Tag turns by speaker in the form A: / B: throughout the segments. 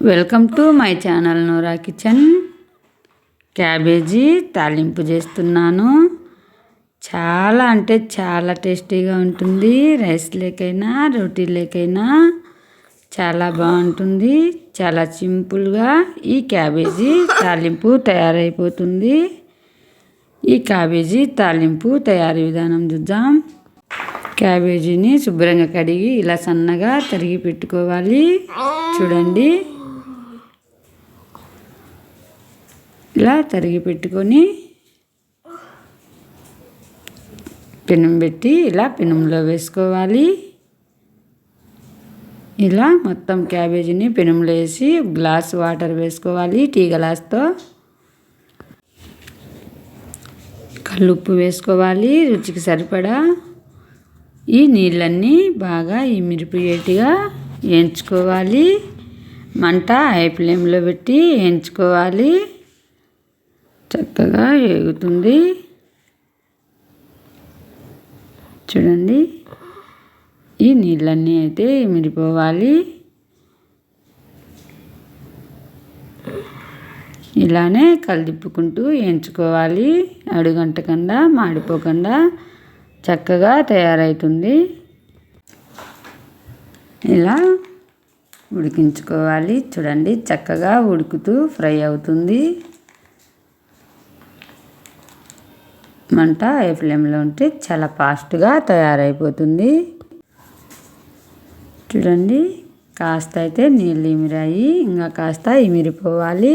A: Welcome to my channel Noora kitchen. Cabbage తాలింపు చేస్తున్నాను. చాలా అంటే చాలా టేస్టీగా ఉంటుంది. రైస్ లేకైనా రోటీ లేకైనా చాలా బాగుంటుంది. చాలా సింపుల్గా ఈ క్యాబేజీ తాలింపు తయారైపోతుంది. ఈ క్యాబేజీ తాలింపు తయారీ విధానం చూద్దాం. క్యాబేజీని శుభ్రంగా కడిగి ఇలా సన్నగా తరిగి పెట్టుకోవాలి. చూడండి. ఇలా తరిగి పెట్టుకొని పెనం పెట్టి ఇలా పెనంలో వేసుకోవాలి. ఇలా మొత్తం క్యాబేజీని పెనంలో వేసి గ్లాస్ వాటర్ వేసుకోవాలి టీ గ్లాస్తో. కల్లుప్పు వేసుకోవాలి రుచికి సరిపడా. ఈ నీళ్ళన్నీ బాగా ఈ మిరిపోయేట్టుగా వేయించుకోవాలి. మంట హై ఫ్లేమ్లో పెట్టి వేయించుకోవాలి. చక్కగా వేగుతుంది చూడండి. ఈ నీళ్ళన్నీ అయితే మిరిపోవాలి. ఇలానే కలిదిప్పుకుంటూ వేయించుకోవాలి అడుగంటకుండా మాడిపోకుండా చక్కగా తయారవుతుంది ఇలా ఉడికించుకోవాలి. చూడండి చక్కగా ఉడుకుతూ ఫ్రై అవుతుంది. మంట ఏ ఫ్లేమ్లో ఉంటే చాలా ఫాస్ట్గా తయారైపోతుంది. చూడండి కాస్త అయితే నీళ్ళు ఇమిరాయి ఇంకా కాస్త ఇమిరిపోవాలి.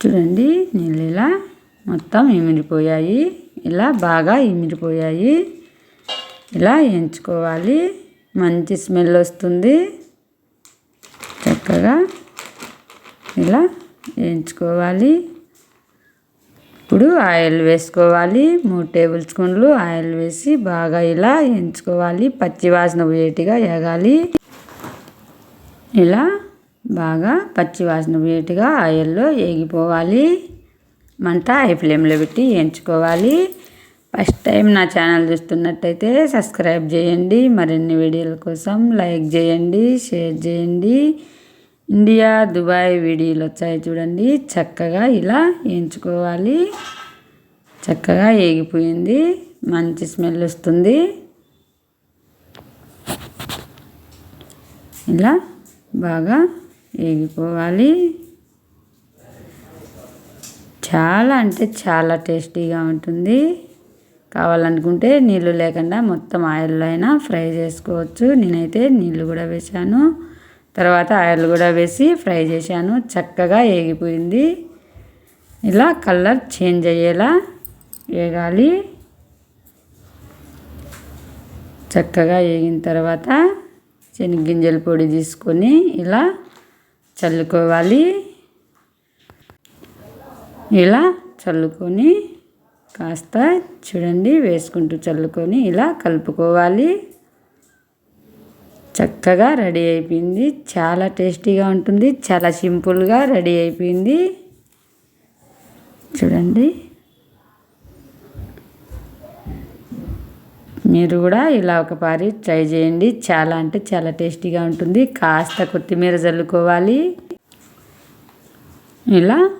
A: చూడండి నీళ్ళు ఇలా మొత్తం ఇమిరిపోయాయి. ఇలా బాగా ఇమిరిపోయాయి. ఇలా ఎంచుకోవాలి. మంచి స్మెల్ వస్తుంది. చక్కగా ఇలా వేయించుకోవాలి ఇప్పుడు ఆయిల్ వేసుకోవాలి. మూడు టేబుల్ స్పూన్లు ఆయిల్ వేసి బాగా ఇలా ఎంచుకోవాలి. పచ్చి వాసన పోయేటిగా ఎగాలి. ఇలా బాగా పచ్చి వాసన పోయేటిగా ఆయిల్లో ఏగిపోవాలి. మంట హై ఫ్లేమ్లో పెట్టి వేయించుకోవాలి ఫస్ట్ టైం నా ఛానల్ చూస్తున్నట్టయితే సబ్స్క్రైబ్ చేయండి. మరిన్ని వీడియోల కోసం లైక్ చేయండి షేర్ చేయండి. ఇండియా దుబాయ్ వీడియోలు వచ్చాయి చూడండి. చక్కగా ఇలా వేయించుకోవాలి చక్కగా వేగిపోయింది మంచి స్మెల్ వస్తుంది. ఇలా బాగా వేగిపోవాలి చాలా అంటే చాలా టేస్టీగా ఉంటుంది. కావాలనుకుంటే నీళ్ళు లేకుండా మొత్తం ఆయిల్లో అయినా ఫ్రై చేసుకోవచ్చు. నేనైతే నీళ్ళు కూడా వేసాను తర్వాత ఆయిల్ కూడా వేసి ఫ్రై చేశాను. చక్కగా వేగిపోయింది ఇలా కలర్ చేంజ్ అయ్యేలా వేగాలి చక్కగా వేగిన తర్వాత శనగ్గింజల పొడి తీసుకొని ఇలా చల్లుకోవాలి. ఇలా చల్లుకొని కాస్త చూడండి వేసుకుంటూ చల్లుకొని ఇలా కలుపుకోవాలి. చక్కగా రెడీ అయిపోయింది. చాలా టేస్టీగా ఉంటుంది. చాలా సింపుల్గా రెడీ అయిపోయింది. చూడండి. మీరు కూడా ఇలా ఒకసారి ట్రై చేయండి. చాలా అంటే చాలా టేస్టీగా ఉంటుంది. కాస్త కొత్తిమీర చల్లుకోవాలి ఇలా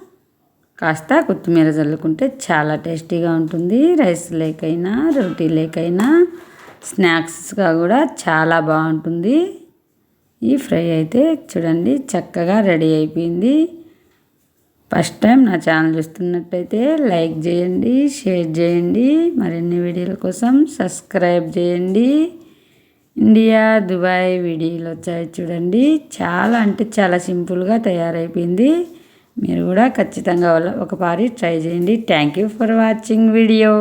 A: కాస్త కొత్తిమీర చల్లుకుంటే చాలా టేస్టీగా ఉంటుంది. రైస్ లేకైనా రోటీ లేకైనా. స్నాక్స్గా కూడా చాలా బాగుంటుంది. ఈ ఫ్రై అయితే చూడండి చక్కగా రెడీ అయిపోయింది. ఫస్ట్ టైం నా ఛానల్ చూస్తున్నట్టయితే లైక్ చేయండి షేర్ చేయండి మరిన్ని వీడియోల కోసం సబ్స్క్రైబ్ చేయండి. ఇండియా దుబాయ్ వీడియోలు వచ్చాయి చూడండి. చాలా అంటే చాలా సింపుల్గా తయారైపోయింది. మీరు కూడా ఖచ్చితంగా ఒకసారి ట్రై చేయండి. Thank you for watching video